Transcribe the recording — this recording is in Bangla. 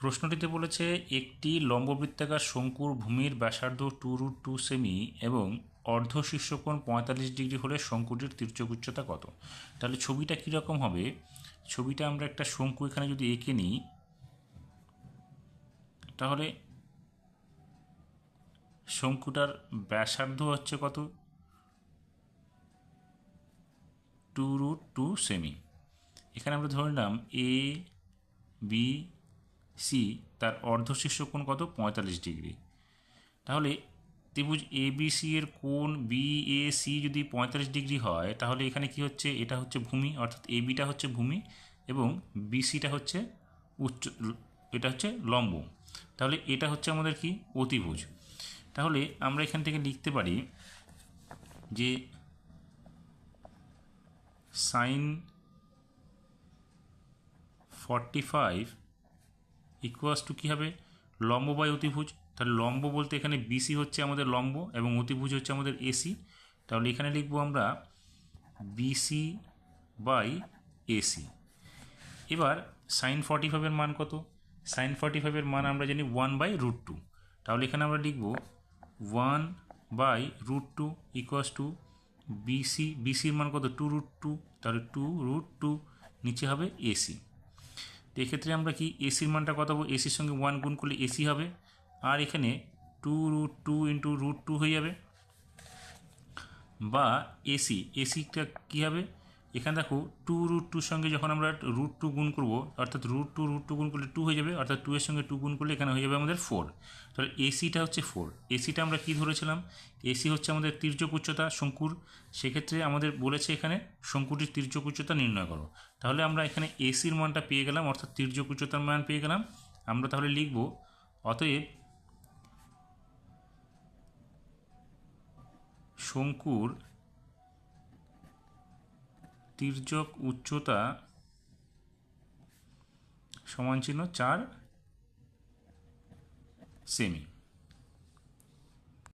প্রশ্নটিতে বলেছে, একটি লম্ববৃত্তাকার শঙ্কুর ভূমির ব্যাসার্ধ টু রুট টু সেমি এবং অর্ধ শীর্ষকোণ পঁয়তাল্লিশ ডিগ্রি হলে শঙ্কুটির তির্যক উচ্চতা কত? তাহলে ছবিটা কীরকম হবে? ছবিটা আমরা একটা শঙ্কু এখানে যদি এঁকে নিই, তাহলে শঙ্কুটার ব্যাসার্ধ হচ্ছে কত? Two root two cm. এখানে আমরা ধরে নিলাম এ বি সি তার অর্ধ শীর্ষকোণ কত? পঁয়তাল্লিশ ডিগ্রি। তাহলে ত্রিভুজ এ বি সি এর কোণ বি এ সি যদি পঁয়তাল্লিশ ডিগ্রি হয়, তাহলে এখানে কি হচ্ছে? এটা হচ্ছে ভূমি, অর্থাৎ এ বিটা হচ্ছে ভূমি এবং বিসিটা হচ্ছে উচ্চ, এটা হচ্ছে লম্ব। তাহলে এটা হচ্ছে আমাদের কি? অতিভুজ। তাহলে আমরা এখান থেকে লিখতে পারি যে sine forty five equals two কী হবে? লম্ব বাই অতিভুজ। তাহলে লম্ব বলতে এখানে বিসি হচ্ছে আমাদের লম্ব এবং অতিভুজ হচ্ছে আমাদের এসি তাহলে এখানে লিখব আমরা বিসি বাই এসি এবার সাইন ফর্টি ফাইভের মান কত? সাইন ফর্টি ফাইভের মান আমরা জানি ওয়ান বাই রুট টু তাহলে এখানে আমরা লিখব one by root two equals two BC বিসির মান কত? টু রুট টু তাহলে টু রুট টু নিচে হবে এসি এক্ষেত্রে আমরা কি এসির মানটা কত পাবো? এসির সঙ্গে ওয়ান গুণ করলে এসি হবে। আর এখানে two root two into root two হয়ে যাবে। বা এসি এসিটা কী হবে? এখানে দেখো টু রুট টুর সঙ্গে যখন আমরা রুট টু গুণ করব, অর্থাৎ রুট টু রুট টু গুণ করলে টু হয়ে যাবে, অর্থাৎ টু এর সঙ্গে টু গুণ করলে এখানে হয়ে যাবে আমাদের ফোর তাহলে এসিটা হচ্ছে ফোর এসিটা আমরা কী ধরেছিলাম? এসি হচ্ছে আমাদের তির্যক উচ্চতা, শঙ্কুর। সেক্ষেত্রে আমাদের বলেছে এখানে শঙ্কুটির তির্যক উচ্চতা নির্ণয় করো। তাহলে আমরা এখানে এসির মানটা পেয়ে গেলাম, অর্থাৎ তির্যক উচ্চতার মান পেয়ে গেলাম। আমরা তাহলে লিখব, অতএব শঙ্কুর তির্যক উচ্চতা সমান চিহ্ন চার সেমি।